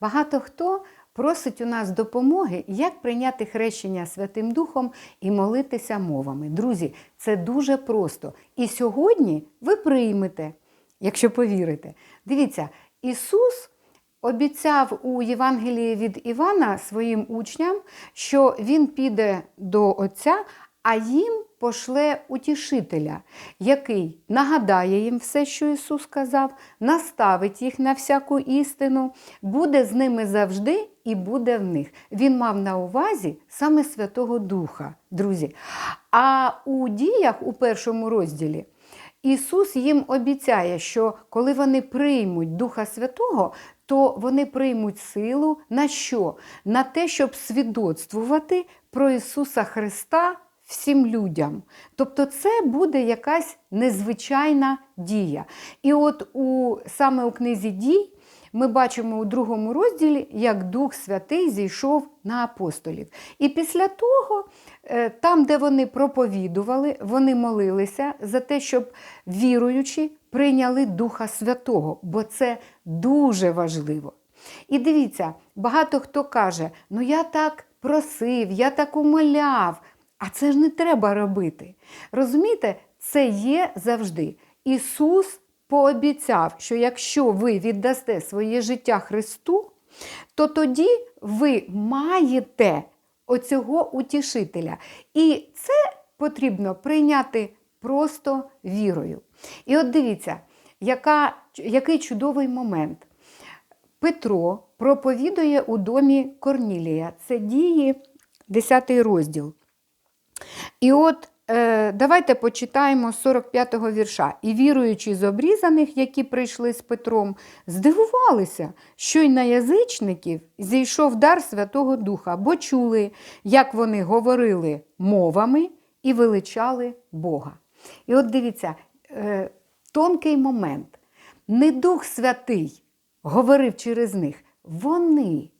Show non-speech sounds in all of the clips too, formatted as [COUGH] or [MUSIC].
Багато хто просить у нас допомоги, як прийняти хрещення Святим Духом і молитися мовами. Друзі, це дуже просто. І сьогодні ви приймете, якщо повірите. Дивіться, Ісус обіцяв у Євангелії від Івана своїм учням, що Він піде до Отця, а їм пошле утішителя, який нагадає їм все, що Ісус сказав, наставить їх на всяку істину, буде з ними завжди і буде в них. Він мав на увазі саме Святого Духа, друзі. А у діях у першому розділі Ісус їм обіцяє, що коли вони приймуть Духа Святого, то вони приймуть силу на що? На те, щоб свідоцтвувати про Ісуса Христа всім людям. Тобто це буде якась незвичайна дія. І от у, саме у книзі дій ми бачимо у другому розділі, як Дух Святий зійшов на апостолів. І після того, е, там, де вони проповідували, вони молилися за те, щоб віруючі прийняли Духа Святого, бо це дуже важливо. І дивіться, багато хто каже: ну я так просив, я так умоляв, а це ж не треба робити. Розумієте, це є завжди. Ісус пообіцяв, що якщо ви віддасте своє життя Христу, то тоді ви маєте оцього утішителя. І це потрібно прийняти просто вірою. І от дивіться, яка, який чудовий момент. Петро проповідує у домі Корнілія. Це дії 10 розділ. І от е, давайте почитаємо 45-го вірша. І віруючи з обрізаних, які прийшли з Петром, здивувалися, що й на язичників зійшов дар Святого Духа, бо чули, як вони говорили мовами і величали Бога. І от дивіться, е, тонкий момент. Не Дух Святий говорив через них, вони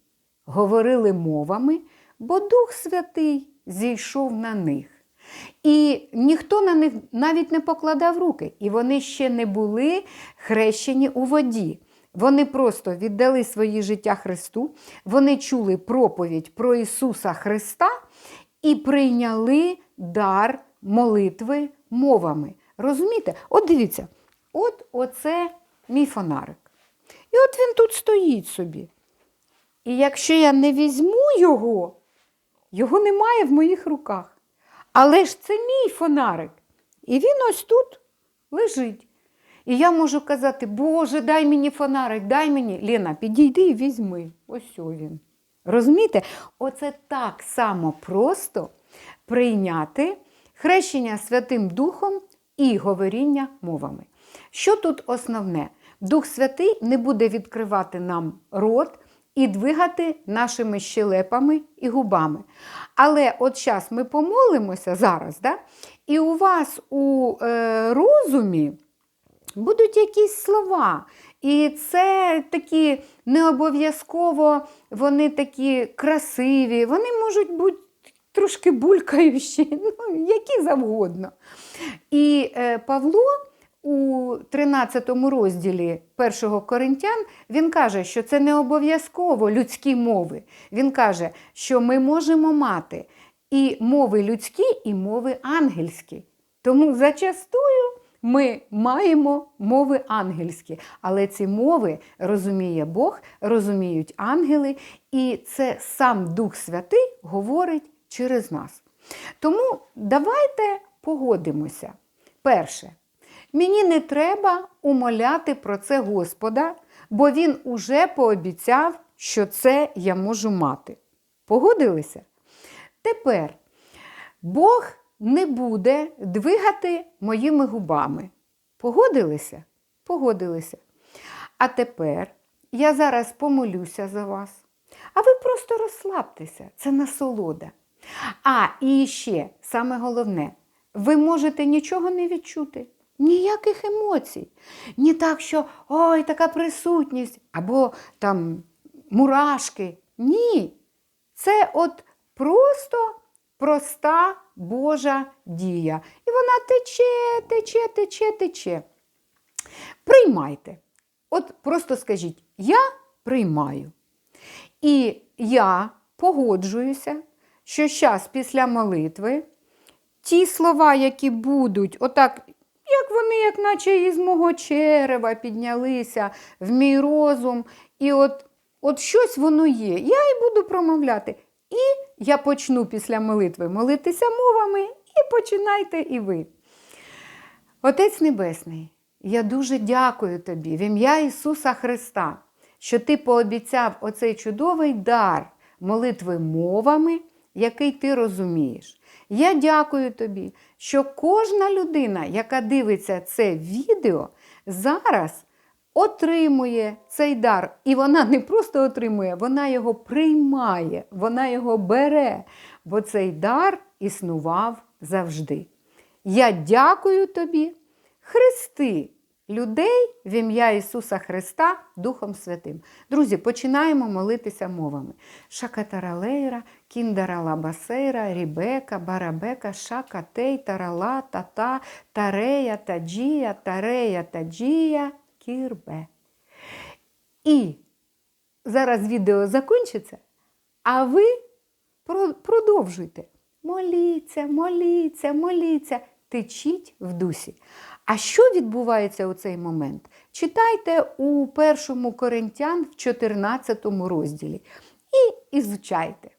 говорили мовами, бо Дух Святий зійшов на них. І ніхто на них навіть не покладав руки, і вони ще не були хрещені у воді. Вони просто віддали своє життя Христу, вони чули проповідь про Ісуса Христа і прийняли дар молитви мовами. Розумієте? От дивіться, от оце мій фонарик. І от він тут стоїть собі. І якщо я не візьму його, його немає в моїх руках. Але ж це мій фонарик. І він ось тут лежить. І я можу казати, Боже, дай мені фонарик, дай мені. Лена, підійди і візьми. Ось він. Розумієте? Оце так само просто прийняти хрещення Святим Духом і говоріння мовами. Що тут основне? Дух Святий не буде відкривати нам рот і двигати нашими щелепами і губами. Але от зараз ми помолимося зараз, да? і у вас у е, розумі будуть якісь слова. І це такі не обов'язково вони такі красиві, вони можуть бути трошки булькаючі, [LAUGHS] ну, які завгодно. І е, Павло у 13 розділі 1 Коринтян він каже, що це не обов'язково людські мови. Він каже, що ми можемо мати і мови людські, і мови ангельські. Тому зачастую ми маємо мови ангельські, але ці мови розуміє Бог, розуміють ангели, і це сам Дух Святий говорить через нас. Тому давайте погодимося. Перше. Мені не треба умоляти про це Господа, бо Він уже пообіцяв, що це я можу мати. Погодилися? Тепер Бог не буде двигати моїми губами. Погодилися? Погодилися. А тепер я зараз помолюся за вас. А ви просто розслабтеся, це насолода. А і ще саме головне, ви можете нічого не відчути. Ніяких емоцій. Ні так, що ой, така присутність, або там мурашки. Ні. Це от просто проста Божа дія. І вона тече, тече, тече, тече. Приймайте. От просто скажіть, я приймаю. І я погоджуюся, що зараз після молитви ті слова, які будуть, отак, вони, як наче із мого черева піднялися в мій розум, і от, от щось воно є. Я і буду промовляти. І я почну після молитви молитися мовами, і починайте і ви. Отець Небесний, я дуже дякую тобі в ім'я Ісуса Христа, що ти пообіцяв оцей чудовий дар молитви мовами, який ти розумієш. Я дякую тобі, що кожна людина, яка дивиться це відео, зараз отримує цей дар. І вона не просто отримує, вона його приймає, вона його бере, бо цей дар існував завжди. Я дякую тобі, Христи людей в ім'я Ісуса Христа Духом Святим. Друзі, починаємо молитися мовами. Шакатаралейра, кіндаралабасейра, рібека, барабека, шакатей, тарала, тата, тарея, таджія, тарея, таджія, кірбе. І зараз відео закінчиться, а ви продовжуйте. Моліться, моліться, моліться, течіть в дусі. А що відбувається у цей момент? Читайте у першому Коринтян в 14 розділі і ізучайте.